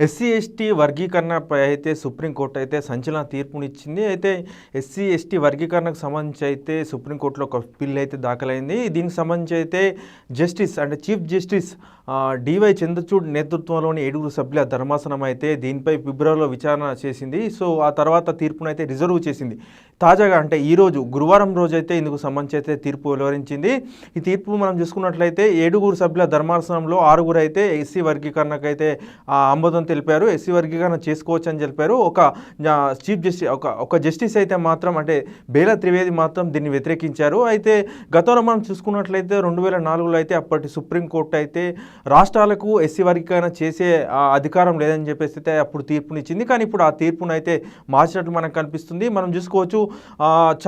SC ST వర్గీకరణపై అయితే supreme court అయితే సంచలన తీర్పునిచ్చింది. అయితే ఎస్సీ ఎస్టీ వర్గీకరణకు సంబంధించి అయితే సుప్రీంకోర్టులో ఒక బిల్ అయితే దాఖలైంది. దీనికి సంబంధించి అయితే జస్టిస్ అంటే చీఫ్ జస్టిస్ డివై చంద్రచూడ్ నేతృత్వంలోని ఏడుగురు సభ్యుల ధర్మాసనం అయితే దీనిపై ఫిబ్రవరిలో విచారణ చేసింది. సో ఆ తర్వాత తీర్పును అయితే రిజర్వ్ చేసింది. తాజాగా అంటే ఈరోజు గురువారం రోజు అయితే ఇందుకు సంబంధించి అయితే తీర్పు వెలువరించింది. ఈ తీర్పు మనం చూసుకున్నట్లయితే ఏడుగురు సభ్యుల ధర్మాసనంలో ఆరుగురు అయితే ఎస్సీ వర్గీకరణకు అయితే అని తెలిపారు ఎస్సీ వర్గీకరణ చేసుకోవచ్చు అని తెలిపారు. ఒక చీఫ్ జస్టిస్ ఒక ఒక జస్టిస్ అయితే మాత్రం అంటే బేలా త్రివేది మాత్రం దీన్ని వ్యతిరేకించారు. అయితే గతంలో మనం చూసుకున్నట్లయితే రెండు వేల నాలుగులో అయితే అప్పటి సుప్రీంకోర్టు అయితే రాష్ట్రాలకు ఎస్సీ వర్గీకరణ చేసే అధికారం లేదని చెప్పేసి అయితే అప్పుడు తీర్పునిచ్చింది. కానీ ఇప్పుడు ఆ తీర్పును అయితే మార్చినట్లు మనకు కనిపిస్తుంది. మనం చూసుకోవచ్చు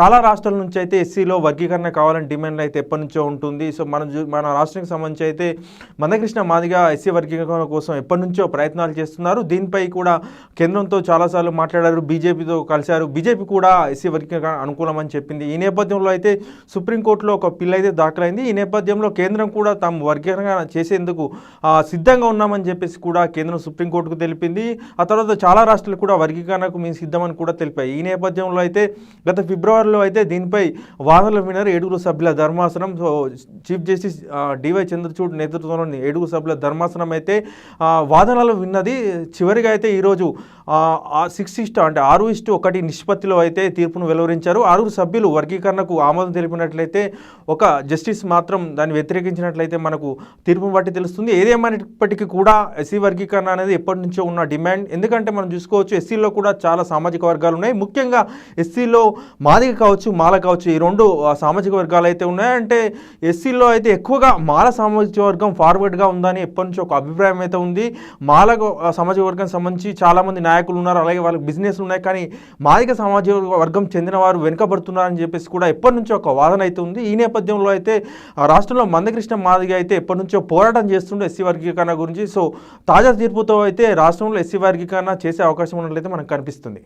చాలా రాష్ట్రాల నుంచి అయితే ఎస్సీలో వర్గీకరణ కావాలని డిమాండ్ అయితే ఎప్పటి నుంచో ఉంటుంది. సో మనం చూ- మన రాష్ట్రానికి సంబంధించి అయితే మందకృష్ణ మాదిగా ఎస్సీ వర్గీకరణ కోసం ఎప్పటి నుంచో ప్రయత్నాలు చేస్తున్నారు. దీనిపై కూడా కేంద్రంతో చాలాసార్లు మాట్లాడారు బీజేపీతో కలిశారు. బీజేపీ కూడా ఎస్సీ వర్గీకరణ అనుకూలమని చెప్పింది. ఈ నేపథ్యంలో అయితే సుప్రీంకోర్టులో ఒక పిల్ అయితే దాఖలైంది. ఈ నేపథ్యంలో కేంద్రం కూడా తాము వర్గీకరణ చేసేందుకు సిద్ధంగా ఉన్నామని చెప్పేసి కూడా కేంద్రం సుప్రీంకోర్టుకు తెలిపింది. ఆ తర్వాత చాలా రాష్ట్రాలు కూడా వర్గీకరణకు మేము సిద్ధమని కూడా తెలిపాయి. ఈ నేపథ్యంలో అయితే గత ఫిబ్రవరిలో అయితే దీనిపై వాదనలు విన్నారు ఏడుగురు సభ్యుల ధర్మాసనం. So chief justice DY Chandrachud నేతృత్వంలోని ఏడుగురు సభ్యుల ధర్మాసనం అయితే వాదనలు విన్నది చివరిగా అయితే ఈరోజు సిక్స్ ఇస్ట్ అంటే ఆరు ఇష్టు ఒకటి నిష్పత్తిలో అయితే తీర్పును వెలువరించారు. ఆరుగురు సభ్యులు వర్గీకరణకు ఆమోదం తెలిపినట్లయితే ఒక జస్టిస్ మాత్రం దాన్ని వ్యతిరేకించినట్లయితే మనకు తీర్పును బట్టి తెలుస్తుంది. ఏదేమైనప్పటికీ కూడా ఎస్సీ వర్గీకరణ అనేది ఎప్పటి నుంచో ఉన్న డిమాండ్. ఎందుకంటే మనం చూసుకోవచ్చు ఎస్సీలో కూడా చాలా సామాజిక వర్గాలు ఉన్నాయి. ముఖ్యంగా ఎస్సీలో మాదిగ కావచ్చు మాల కావచ్చు ఈ రెండు సామాజిక వర్గాలు అయితే ఉన్నాయి. అంటే ఎస్సీలో అయితే ఎక్కువగా మాల సామాజిక వర్గం ఫార్వర్డ్గా ఉందని ఎప్పటి నుంచో ఒక అభిప్రాయం అయితే ఉంది. మాల సామాజిక వర్గం సంబంధించి చాలామంది నాయకులు ఉన్నారు అలాగే వాళ్ళకి బిజినెస్ ఉన్నాయి కానీ మాదిక సామాజిక వర్గం చెందిన వారు వెనుకబడుతున్నారని చెప్పేసి కూడా ఎప్పటి నుంచో ఒక వాదన అయితే ఉంది. ఈ నేపథ్యంలో అయితే ఆ, రాష్ట్రంలో మందకృష్ణ మాదిగ అయితే ఎప్పటి నుంచో పోరాటం చేస్తుండే ఎస్సీ వర్గీకరణ గురించి. సో తాజా తీర్పుతో అయితే రాష్ట్రంలో ఎస్సీ వర్గీకరణ చేసే అవకాశం ఉన్నట్లయితే మనకు కనిపిస్తుంది.